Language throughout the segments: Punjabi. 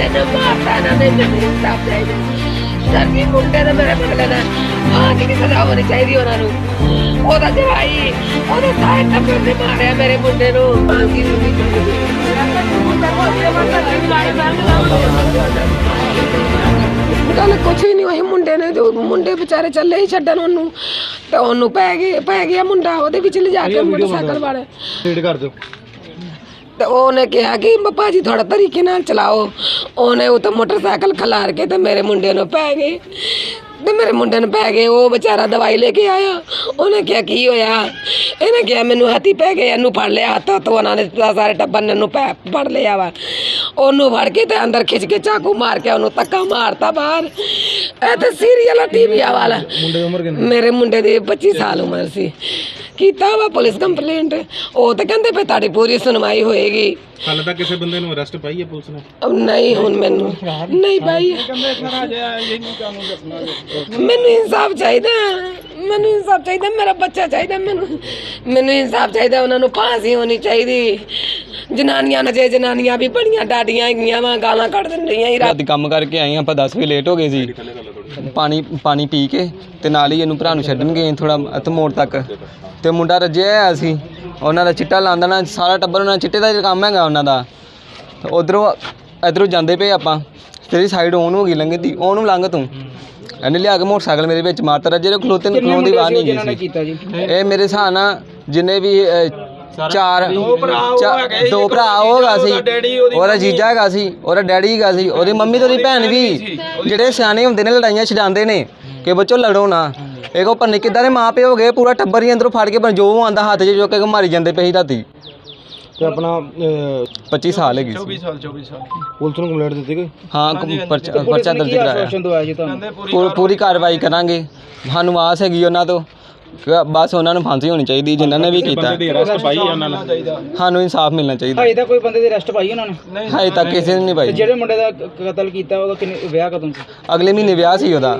ਨੇ ਮਾਰਤਾ ਇਹਨਾਂ ਨੇ ਮੈਨੂੰ ਇਨਸਾਫ ਚਾਹੀਦਾ ਸਰਗੀ ਮੁੰਡੇ ਨੇ ਮੇਰੇ ਬਗਲੇ ਨੇ ਆਹ ਕੀ ਸਜ਼ਾ ਹੋਣੀ ਚਾਹੀਦੀ ਉਹਨਾਂ ਨੂੰ। ਉਹਦਾ ਜਵਾਈ ਉਹਦੇ ਸਾਰੇ ਟੱਬਰ ਨੇ ਮਾਰਿਆ ਮੇਰੇ ਮੁੰਡੇ ਨੂੰ। ਆਹ ਕੀ ਹੋਣੀ ਗੱਲ ਕੁਛ ਹੀ। ਨਹੀਂ ਹੋਈ ਮੁੰਡੇ ਨੇ ਤੇ ਉਹ ਮੁੰਡੇ ਵਿਚਾਰੇ ਚੱਲੇ ਹੀ ਛੱਡਣ ਉਹਨੂੰ। ਤੇ ਉਹਨੂੰ ਪੈ ਗਏ ਪੈ ਗਿਆ ਮੁੰਡਾ ਉਹਦੇ ਵਿੱਚ ਲਿਜਾ ਕੇ ਮੋਟਰਸਾਈਕਲ ਵਾਲੇ। ਰੀਡ ਕਰ ਦਿਓ। ਤੇ ਉਹਨੇ ਕਿਹਾ ਕਿ ਬੱਪਾ ਜੀ ਥੋੜਾ ਤਰੀਕੇ ਨਾਲ ਚਲਾਓ। ਉਹਨੇ ਉਹ ਤਾਂ ਮੋਟਰਸਾਈਕਲ ਖਲਾਰ ਕੇ ਤੇ ਮੇਰੇ ਮੁੰਡੇ ਨੂੰ ਪੈ ਗਏ। ਤੇ ਮੇਰੇ ਮੁੰਡੇ ਨੂੰ ਪੈ ਗਏ ਉਹ ਵਿਚਾਰਾ ਦਵਾਈ ਲੈ ਕੇ ਆਇਆ। ਉਹਨੇ ਕਿਹਾ ਕੀ ਹੋਇਆ? ਇਹਨੇ ਕਿਹਾ ਮੈਨੂੰ ਹੱਥੀ ਪੈ ਗਏ ਇਹਨੂੰ ਫੜ ਲਿਆ ਹੱਥ ਤੋਂ ਉਹਨਾਂ ਨੇ ਸਾਰੇ ਟੱਬਰ ਨੇ ਇਹਨੂੰ ਪੈ ਫੜ ਲਿਆ ਵਾ। ਉਹਨੂੰ ਫੜ ਕੇ ਤੇ ਅੰਦਰ ਖਿੱਚ ਕੇ ਚਾਕੂ ਮਾਰ ਕੇ ਉਹਨੂੰ ਧੱਕਾ ਮਾਰਤਾ ਬਾਹਰ। ਇਹ ਤੇ ਸੀਰੀਅਲ ਟੀਵੀ ਵਾਲਾ। ਮੁੰਡੇ ਦੀ ਉਮਰ ਕਿੰਨੀ? ਮੇਰੇ ਮੁੰਡੇ ਦੀ 25 ਸਾਲ ਉਮਰ ਸੀ। ਕੀਤਾ ਵਾ ਪੁਲਿਸ ਕੰਪਲੇਂਟ ਉਹ ਤਾਂ ਕਹਿੰਦੇ ਪਏ ਤੁਹਾਡੀ ਪੂਰੀ ਸੁਣਵਾਈ ਹੋਏਗੀ। ਹਾਲੇ ਤੱਕ ਕਿਸੇ ਬੰਦੇ ਨੂੰ ਅਰੈਸਟ ਪਾਈ ਹੈ ਪੁਲਿਸ ਨੇ? ਨਹੀਂ ਹੁਣ ਮੈਨੂੰ ਨਹੀਂ ਭਾਈ ਮੈਨੂੰ ਇਨਸਾਫ ਚਾਹੀਦਾ ਮੈਨੂੰ ਇਨਸਾਫ ਚਾਹੀਦਾ ਮੇਰਾ ਬੱਚਾ ਚਾਹੀਦਾ ਮੈਨੂੰ। ਮੈਨੂੰ ਇਨਸਾਫ ਚਾਹੀਦਾ ਉਹਨਾਂ ਨੂੰ ਫਾਂਸੀ ਹੋਣੀ ਚਾਹੀਦੀ। ਜਨਾਨੀਆਂ ਨੇ ਜੇ ਜਨਾਨੀਆਂ ਵੀ ਬੜੀਆਂ ਡਾਡੀਆਂ ਹੈਗੀਆਂ ਵਾ ਗਾਲਾਂ ਕੱਢ ਦਿੰਦੀਆਂ ਹੀ ਰਾਤੀ ਕੰਮ ਕਰਕੇ ਆਏ ਆਪਾਂ 10 ਵਜੇ ਲੇਟ ਹੋ ਗਏ ਸੀ। ਪਾਣੀ ਪਾਣੀ ਪੀ ਕੇ ਤੇ ਨਾਲ ਹੀ ਇਹਨੂੰ ਭਰਾ ਨੂੰ ਛੱਡਣ ਗਏ ਥੋੜਾ ਮੋੜ ਤੱਕ। ਤੇ ਮੁੰਡਾ ਰੱਜਿਆ ਹੋਇਆ ਸੀ। ਉਹਨਾਂ ਦਾ ਚਿੱਟਾ ਲਾਉਂਦਾ ਨਾ ਸਾਰਾ ਟੱਬਰ ਉਹਨਾਂ ਦਾ ਚਿੱਟੇ ਦਾ ਕੰਮ ਹੈਗਾ ਉਹਨਾਂ ਦਾ। ਉਧਰੋਂ ਇਧਰੋਂ ਜਾਂਦੇ ਪਏ ਆਪਾਂ। ਤੇਰੀ ਸਾਈਡ ਔਨ ਹੋ ਗਈ ਲੰਘੇ ਦੀ ਉਹਨੂੰ ਲੰਘ ਤੂੰ। ਇਹਨੇ ਲਿਆ ਕੇ ਮੋਟਰਸਾਈਕਲ ਮੇਰੇ ਵਿੱਚ ਮਾਰਤਾ ਰੱਜੇ ਦੇ ਖਲੋਤੇ ਨੂੰ ਖਲੋਣ ਦੀ ਬਾਤ ਨਹੀਂ ਗਈ ਸੀ। ਇਹ ਮੇਰੇ ਹਿਸਾਬ ਨਾਲ ਜਿੰਨੇ ਵੀ ਚਾਰ ਦੋ ਭਰਾ ਹੋਗਾ ਸੀ ਉਹਦਾ ਜੀਜਾ ਹੈਗਾ ਸੀ ਉਹਦਾ ਡੈਡੀ ਹੈਗਾ ਸੀ ਉਹਦੀ ਮੰਮੀ ਤੇ ਉਹਦੀ ਭੈਣ ਵੀ। ਜਿਹੜੇ ਸਿਆਣੇ ਹੁੰਦੇ ਨੇ ਲੜਾਈਆਂ ਛਡਾਉਂਦੇ ਨੇ ਕਿ ਬੱਚੋ ਲੜੋ ਨਾ। ਇਹ ਕੋ ਪੰਨੇ ਕਿੱਦਾਂ ਦੇ ਮਾਂ ਪਿਓ ਹੋ ਗਏ ਪੂਰਾ ਟੱਬਰ ਹੀ ਅੰਦਰੋਂ ਫੜ ਕੇ ਪਰ ਜੋ ਆਂਦਾ ਹੱਥ 'ਚ ਜੋ ਕੇ ਮਾਰੀ ਜਾਂਦੇ ਪਏ ਸੀ ਰਾਤੀ ਤੇ ਆਪਣਾ ਅਹ, 25 ਸਾਲ ਹੈਗੀ ਸੀ। ਪੁਲਿਸ ਨੂੰ ਕੰਪਲੇਂਟ ਦਿੱਤੀ ਕੋਈ? ਹਾਂ ਕ- ਪਰਚਾ ਪਰਚਾ ਦਰਜ ਕਰਾਇਆ। ਦਵਾਇਆ ਜੀ ਤੁਹਾਨੂੰ? ਪੂ- ਪੂਰੀ ਕਾਰਵਾਈ ਕਰਾਂਗੇ। ਸਾਨੂੰ ਆਸ ਹੈਗੀ ਉਹਨਾਂ ਤੋਂ। ਕਿ ਬਸ ਉਹਨਾਂ ਨੂੰ ਫਾਂਸੀ ਹੋਣੀ ਚਾਹੀਦੀ ਜਿਨ੍ਹਾਂ ਨੇ ਵੀ ਕੀਤਾ ਦੀ ਅਰੈਸਟ ਪਾਈ ਹੈ ਉਹਨਾਂ ਨੇ ਸਾਨੂੰ ਇਨਸਾਫ ਮਿਲਣਾ ਚਾਹੀਦਾ ਤਾਂ ਕੋਈ ਬੰਦੇ ਦੀ ਅਰੈਸਟ ਪਾਈ ਉਹਨਾਂ ਨੇ ਹਜੇ ਤੱਕ ਕਿਸੇ ਨੇ ਨਹੀਂ ਪਾਈ ਜਿਹੜੇ ਮੁੰਡੇ ਦਾ ਕ- ਕਤਲ ਕੀਤਾ ਉਹਦਾ ਕਿੰਨੇ ਵਿਆਹ ਕਦੋਂ ਸੀ ਅਗਲੇ ਮਹੀਨੇ ਵਿਆਹ ਸੀ ਉਹਦਾ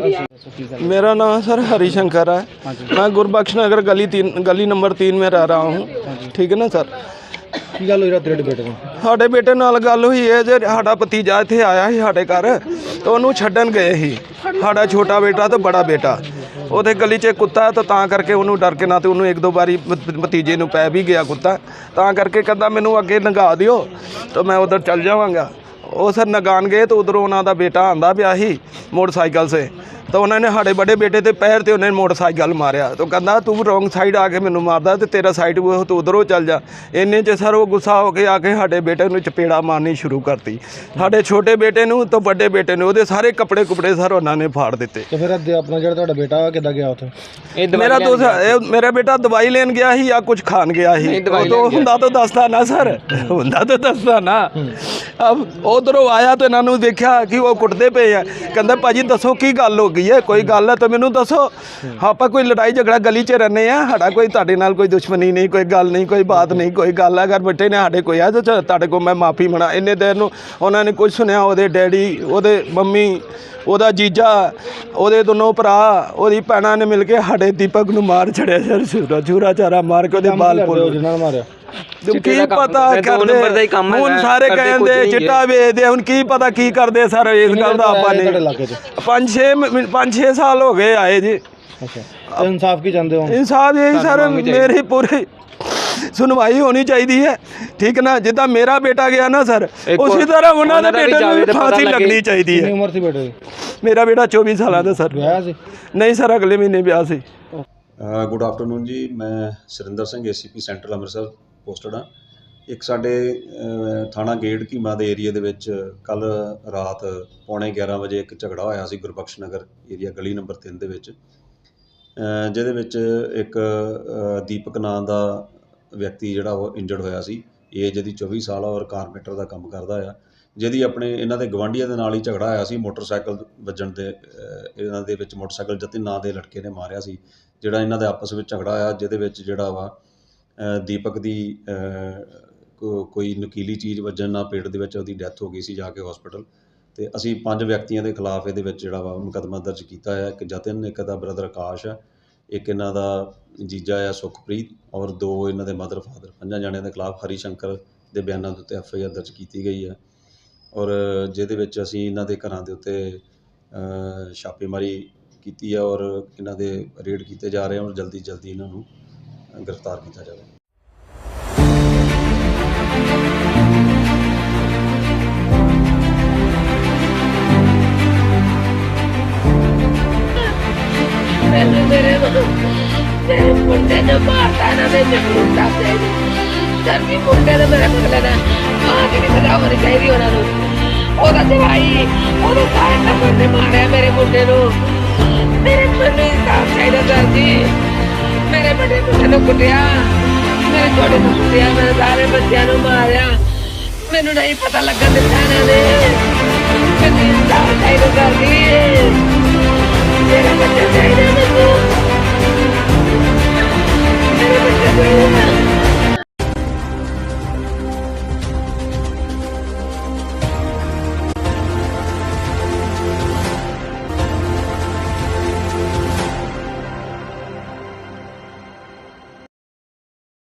मेरा नाम सर हरिशंकर है मैं गुरबख्श नगर गली तीन गली नंबर तीन में रह रहा हूँ ठीक है ना सर ਕੀ ਗੱਲ ਹੋਈ ਰਾਤ ਤੇਰੇ ਬੇਟੇ ਨੂੰ ਸਾਡੇ ਬੇਟੇ ਨਾਲ ਗੱਲ ਹੋਈ ਹੈ ਜੇ ਸਾਡਾ ਭਤੀਜਾ ਇੱਥੇ ਆਇਆ ਸੀ ਸਾਡੇ ਘਰ ਤੇ ਉਹਨੂੰ ਛੱਡਣ ਗਏ ਸੀ ਸਾਡਾ ਛੋਟਾ ਬੇਟਾ ਤੇ ਬੜਾ ਬੇਟਾ ਉਹਦੇ ਗਲੀ 'ਚ ਇੱਕ ਕੁੱਤਾ ਹੈ ਤਾਂ ਤਾਂ ਕਰਕੇ ਉਹਨੂੰ ਡਰ ਕੇ ਨਾ ਤੇ ਉਹਨੂੰ ਇੱਕ ਦੋ ਵਾਰੀ ਭਤੀਜੇ ਨੂੰ ਪੈ ਵੀ ਗਿਆ ਕੁੱਤਾ। ਤਾਂ ਕਰਕੇ ਕਹਿੰਦਾ ਮੈਨੂੰ ਅੱਗੇ ਲੰਘਾ ਦਿਓ, ਤਾਂ ਮੈਂ ਉਧਰ ਚੱਲ ਜਾਵਾਂਗਾ। ਉਹ ਸਰ ਨਗਾਨ ਗਏ ਤਾਂ ਉਧਰੋਂ ਉਹਨਾਂ ਦਾ ਬੇਟਾ ਆਂਦਾ ਪਿਆ ਸੀ ਮੋਟਰਸਾਈਕਲ ਸੇ ਤਾਂ ਉਹਨਾਂ ਨੇ ਸਾਡੇ ਬੜੇ ਬੇਟੇ ਤੇ ਪੈਰ ਤੇ ਉਹਨੇ ਮੋਟਰਸਾਈਕਲ ਮਾਰਿਆ। ਤਾਂ ਕਹਿੰਦਾ ਤੂੰ ਰੋਂਗ ਸਾਈਡ ਆ ਕੇ ਮੈਨੂੰ ਮਾਰਦਾ ਤੇ ਤੇਰਾ ਸਾਈਡ ਉਹ ਤੂੰ ਉਧਰੋਂ ਚੱਲ ਜਾ। ਇੰਨੇ ਚ ਸਰ ਉਹ ਗੁੱਸਾ ਹੋ ਕੇ ਆ ਕੇ ਸਾਡੇ ਬੇਟੇ ਨੂੰ ਚਪੇੜਾ ਮਾਰਨੀ ਸ਼ੁਰੂ ਕਰਤੀ। ਸਾਡੇ ਛੋਟੇ ਬੇਟੇ ਨੂੰ ਤਾਂ ਵੱਡੇ ਬੇਟੇ ਨੂੰ ਉਹਦੇ ਸਾਰੇ ਕੱਪੜੇ ਕੁਪੜੇ ਸਰ ਉਹਨਾਂ ਨੇ ਫਾੜ ਦਿੱਤੇ। ਤੇ ਫਿਰ ਅੱਧੇ ਆਪਣਾ ਜਿਹੜਾ ਤੁਹਾਡਾ ਬੇਟਾ ਕਿੱਦਾਂ ਗਿਆ ਉੱਥੇ? ਇਹ ਮੇਰਾ ਦੋਸਤ ਇਹ ਮੇਰਾ ਬੇਟਾ ਦਵਾਈ ਲੈਣ ਗਿਆ ਸੀ ਜਾਂ ਕੁਝ ਖਾਣ ਗਿਆ ਸੀ? ਉਹ ਤਾਂ। ਹੁੰਦਾ ਤਾਂ ਦੱਸਦਾ ਨਾ ਸਰ। ਹੁੰਦਾ ਤਾਂ ਦੱਸਦਾ ਨਾ। ਉਧਰੋਂ ਆਇਆ ਤੇ ਇਹਨਾਂ ਨੂੰ ਦੇਖਿਆ ਕਿ ਉਹ ਕੁੱਟਦੇ ਪਏ ਆ। ਕਹਿੰਦਾ, ਭਾਜੀ, ਦੱਸੋ ਕੀ ਗੱਲ ਹੋ ਗਈ ਹੈ? ਕੋਈ ਗੱਲ ਹੈ ਤਾਂ ਮੈਨੂੰ ਦੱਸੋ। ਆਪਾਂ ਕੋਈ ਲੜਾਈ ਝਗੜਾ ਗਲੀ 'ਚ ਰਹਿੰਦੇ ਆ ਸਾਡਾ ਕੋਈ, ਤੁਹਾਡੇ ਨਾਲ ਕੋਈ ਦੁਸ਼ਮਣੀ ਨਹੀਂ, ਕੋਈ ਗੱਲ ਨਹੀਂ, ਕੋਈ ਬਾਤ ਨਹੀਂ, ਕੋਈ ਗੱਲ ਅਗਰ ਬੱਚੇ ਨੇ ਸਾਡੇ ਕੋਈ ਆ ਤਾਂ ਚ- ਤੁਹਾਡੇ ਕੋਲ ਮੈਂ ਮਾਫੀ ਮਣਾ ਇੰਨੇ ਦੇਰ ਨੂੰ ਉਹਨਾਂ ਨੇ ਕੁਝ ਸੁਣਿਆ, ਉਹਦੇ ਡੈਡੀ, ਉਹਦੇ ਮੰਮੀ ਉਹਦਾ ਜੀਜਾ ਉਹਦੇ ਦੋਨੋਂ ਭਰਾ ਉਹਦੀ ਭੈਣਾਂ ਨੇ ਮਿਲ ਕੇ ਸਾਡੇ ਦੀਪਕ ਨੂੰ ਮਾਰ ਛੜਿਆ ਸਰ ਛੁਰਾ ਛੁਰਾ ਚਾਰਾ ਮਾਰ ਕੇ ਉਹਦੇ ਬਾਲ ਪੁੱਲ ਜਿਨ੍ਹਾਂ ਨੇ ਮਾਰਿਆ? ਤੂੰ ਚਿੱਟੇ ਕੀ ਪਤਾ ਕਰਦੇ, ਹੁਣ ਸਾਰੇ ਕਹਿੰਦੇ ਚਿੱਟਾ ਵੇਚਦੇ ਹੁਣ ਕੀ ਪਤਾ ਕੀ ਕਰਦੇ ਸਰ ਇਸ ਗੱਲ ਦਾ ਆਪਾਂ ਪੰਜ ਛੇ ਮ- ਪੰਜ ਛੇ ਸਾਲ ਹੋ ਗਏ ਆਏ ਜੀ। ਅੱਛਾ ਤੇ ਇਨਸਾਫ ਕੀ ਚਾਹੁੰਦੇ ਹੋ ਇਨਸਾਫ ਇਹ ਸਰ ਮੇਰੀ ਪੂਰੀ ਸੁਣਵਾਈ ਹੋਣੀ ਚਾਹੀਦੀ ਹੈ। ਠੀਕ ਨਾ ਜਿੱਦਾਂ ਮੇਰਾ ਬੇਟਾ ਗਿਆ ਨਾ ਸਰ ਉਸੇ ਤਰ੍ਹਾਂ ਉਹਨਾਂ ਦੇ ਬੇਟੇ ਨੂੰ ਫਾਂਸੀ ਲੱਗੇ। ਲੱਗਣੀ ਚਾਹੀਦੀ ਕਿੰਨੀ ਹੈ ਉਮਰ ਸੀ ਬੇਟੇ ਦੀ? ਮੇਰਾ ਬੇਟਾ 24 ਸਾਲਾਂ ਦਾ ਸਰ। ਵਿਆਹ ਸੀ? ਨਹੀਂ ਸਰ ਅਗਲੇ ਮਹੀਨੇ ਵਿਆਹ ਸੀ। ਗੁੱਡ ਆਫਟਰਨੂਨ ਜੀ ਮੈਂ Surinder Singh ACP central Amritsar posted ਹਾਂ। ਇੱਕ ਸਾਡੇ ਥਾਣਾ ਗੇਟ ਕੀਮਾ ਦੇ ਏਰੀਆ ਦੇ ਵਿੱਚ ਕੱਲ ਰਾਤ ਪੌਣੇ 11 ਵਜੇ ਇੱਕ ਝਗੜਾ ਹੋਇਆ ਸੀ ਗੁਰਬਖਸ਼ ਨਗਰ ਏਰੀਆ ਗਲੀ ਨੰਬਰ 3 ਦੇ ਵਿੱਚ। ਜਿਹਦੇ ਵਿੱਚ ਇੱਕ ਦੀਪਕ ਨਾਂ ਦਾ ਵਿਅਕਤੀ ਜਿਹੜਾ ਉਹ ਇੰਜਰਡ ਹੋਇਆ ਸੀ। ਏਜ ਇਹਦੀ 24 ਸਾਲ ਆ ਔਰ ਕਾਰਪੈਂਟਰ ਦਾ ਕੰਮ ਕਰਦਾ ਆ। ਜਿਹਦੀ ਆਪਣੇ ਇਹਨਾਂ ਦੇ ਗਵਾਂਢੀਆਂ ਦੇ ਨਾਲ ਹੀ ਝਗੜਾ ਹੋਇਆ ਸੀ, ਮੋਟਰਸਾਈਕਲ ਵੱਜਣ ਦੇ ਇਹਨਾਂ ਦੇ ਵਿੱਚ ਮੋਟਰਸਾਈਕਲ ਜਤਿਨ ਨਾਂ ਦੇ ਲੜਕੇ ਨੇ ਮਾਰਿਆ ਸੀ, ਜਿਹੜਾ ਇਹਨਾਂ ਦੇ ਆਪਸ ਵਿੱਚ ਝਗੜਾ ਹੋਇਆ, ਜਿਹਦੇ ਵਿੱਚ ਜਿਹੜਾ ਵਾ ਦੀਪਕ ਦੀ ਕੋਈ ਨਕੀਲੀ ਚੀਜ਼ ਵੱਜਣ ਨਾਲ ਪੇਟ ਦੇ ਵਿੱਚ ਉਹਦੀ ਡੈਥ ਹੋ ਗਈ ਸੀ ਜਾ ਕੇ ਹਸਪੀਟਲ ਤੇ ਅਸੀਂ ਪੰਜ ਵਿਅਕਤੀਆਂ ਦੇ ਖਿਲਾਫ ਇਹਦੇ ਵਿੱਚ ਜਿਹੜਾ ਵਾ ਮੁਕੱਦਮਾ ਦਰਜ ਕੀਤਾ ਹੈ ਇੱਕ ਜਤਿਨ, ਇੱਕ ਦਾ ਬ੍ਰਦਰ ਆਕਾਸ਼ ਹੈ ਇੱਕ ਇਹਨਾਂ ਦਾ ਜੀਜਾ ਆ ਸੁਖਪ੍ਰੀਤ ਔਰ ਦੋ ਇਹਨਾਂ ਦੇ ਮਦਰ ਫਾਦਰ ਪੰਜਾਂ ਜਣਿਆਂ ਦੇ ਖਿਲਾਫ ਹਰੀ ਸ਼ੰਕਰ ਦੇ ਬਿਆਨਾਂ ਦੇ ਉੱਤੇ ਐਫ ਆਈ ਆਰ ਦਰਜ ਕੀਤੀ ਗਈ ਹੈ ਔਰ ਜਿਹਦੇ ਵਿੱਚ ਅਸੀਂ ਇਹਨਾਂ ਦੇ ਘਰਾਂ ਦੇ ਉੱਤੇ ਛਾਪੇਮਾਰੀ ਕੀਤੀ ਹੈ ਔਰ ਇਹਨਾਂ ਦੇ ਰੇਡ ਕੀਤੇ ਜਾ ਰਹੇ ਔਰ ਜਲਦੀ ਜਲਦੀ ਇਹਨਾਂ ਨੂੰ ਗ੍ਰਿਫਤਾਰ ਕੀਤਾ ਜਾਵੇ। ਮੈਨੂੰ ਮੇਰੇ ਮੇਰੇ ਮੁੰਡੇ ਨੇ ਮਾਰਤਾ ਨਾ ਦੇ ਜਗਰੂਟਾ ਤੇ ਸਰ ਵੀ ਮੁੰਡੇ ਨੇ ਮੇਰੇ ਕੋਲ ਲੈਣਾ ਮਾਂ ਦੀ ਵੀ ਸਜ਼ਾ ਹੋਣੀ ਚਾਹੀਦੀ ਉਹਨਾਂ ਨੂੰ ਉਹਦਾ ਜਵਾਈ ਉਹਦੇ ਸਾਰੇ ਟੱਬਰ ਨੇ ਮਾਰਿਆ ਮੇਰੇ ਮੁੰਡੇ ਨੂੰ ਮੇਰੇ ਮੈਨੂੰ ਇਨਸਾਫ ਚਾਹੀਦਾ ਸਰ ਜੀ ਮੇਰੇ ਬੜੇ ਮੁੰਡੇ ਨੂੰ ਕੁੱਟਿਆ ਮੇਰੇ ਛੋਟੇ ਨੂੰ ਕੁੱਟਿਆ ਮੇਰੇ ਸਾਰੇ ਬੱਚਿਆਂ ਨੂੰ ਮਾਰਿਆ ਮੈਨੂੰ। ਨਹੀਂ ਪਤਾ ਲੱਗਣ ਦਿੱਤਾ ਇਹਨਾਂ ਨੇ ਮੈਨੂੰ ਇਨਸਾਫ ਚਾਹੀਦਾ ਸਰ ਜੀ ਮੇਰੇ ਬੱਚੇ ਚਾਹੀਦੇ ਮੈਨੂੰ। ਮੇਰੇ ਬੱਚੇ ਚਾਹੀਦੇ